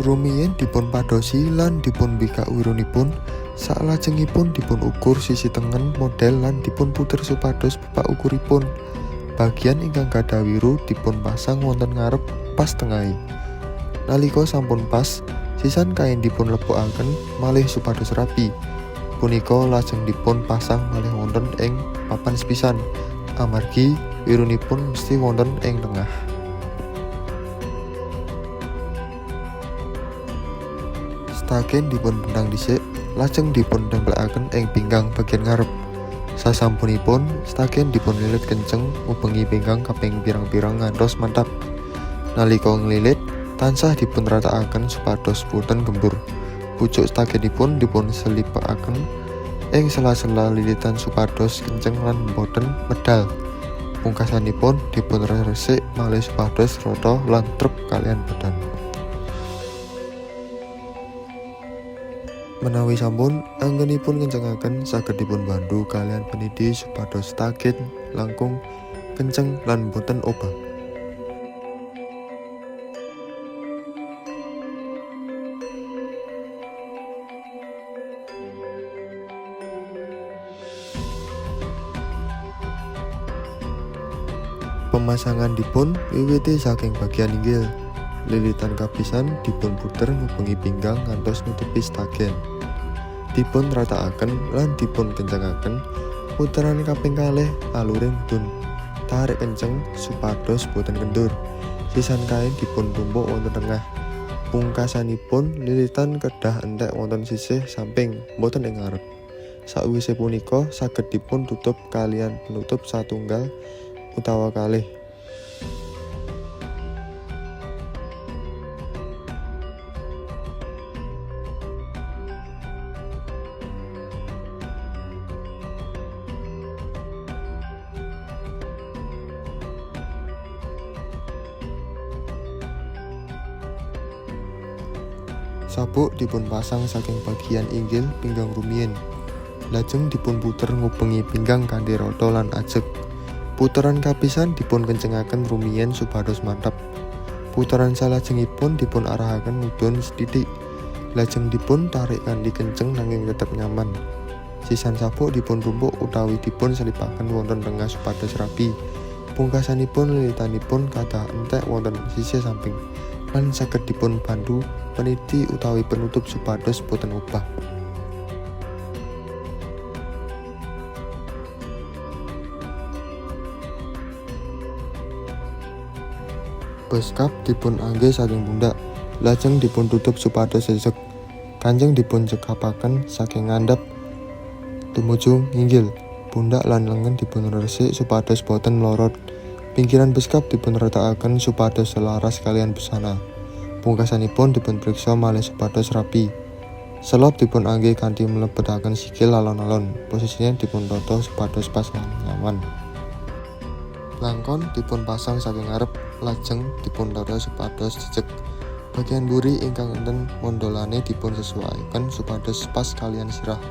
Rumiyin dipun padosi lan dipun bikak wirunipun salajengipun dipun ukur sisi tengen model lan dipun puter supados pepak ukuripun. Bagian ingkang gadhah wiru dipun pasang wonten ngarep pas tengahi. Nalika sampun pas, sisan kain dipun lebokaken malih supados rapi. Punika lajeng dipun pasang malih wonten ing papan sepisan. Amargi wirunipun mesti wonten ing tengah. Staken dipun bentang dhisik, lajeng dipun templekaken ing pinggang bagian ngarep. Sasampunipun, staken dipun lilit kenceng ngubengi pinggang kaping pirang-pirang ngantos mantap. Nalika nglilit, tansah dipun rataaken supados boten gembur. Pucuk stakenipun dipun selipakaken ing sela-sela lilitan supados kenceng lan boten medal. Pungkasanipun dipun resik malih supados rata lan trep kalian badan. Menawi sampun anggenipun kencengaken saged dipun bandu kalian penidi supados staket langkung kenceng lan boten obah. Pemasangan dipun wiwiti saking bagian inggil. Lilitan kapisan dipun puter ngubengi pinggang ngantos nutupi stagen. Dipun rataaken lan dipun kencengaken puteran kaping kalih alure mudhun. Tarik kenceng supados boten kendur. Sisan kain dipun tumpuk wonten tengah. Pungkasanipun lilitan kedah entek wonten sisih samping boten ing ngarep. Sakwise punika saged dipun tutup kalian penutup satunggal utawa kalih. Sabuk dipun pasang saking bagian inggil pinggang rumiyin. Lajeng dipun puter ngubengi pinggang kanthi rata lan ajeg. Puteran kapisan dipun kencengaken rumiyin supados mantap. Puteran salajengipun dipun arahaken mudhun sethithik. Lajeng dipun tarik kanthi kenceng nanging tetep nyaman. Sisan sabuk dipun tumpuk utawi dipun selipaken wonten tengah supados rapi. Pungkasanipun lilitanipun kathah entek wonten sisih samping lan saged dipun bantu peniti utawi penutup supados boten obah. Beskap dipun angge saking pundak, lajeng dipun tutup supados sesek. Kanjeng dipun cekapaken saking ngandhap tumuju nginggil. Pundak lan lengan dipun resik supados boten melorot. Pinggiran beskap dipun retakaken supados selaras kalian busana. Pungkasanipun dipun priksa malih supados rapi. Selop dipun angge kanthi mlebetaken sikil alon-alon. Posisinya dipun tata supados pas lan nyaman. Langkon dipun pasang saking ngarep, lajeng dipun tata supados jejeg. Bagian buri ingkang enten mondolane dipun sesuaikan supados pas kalian sirah.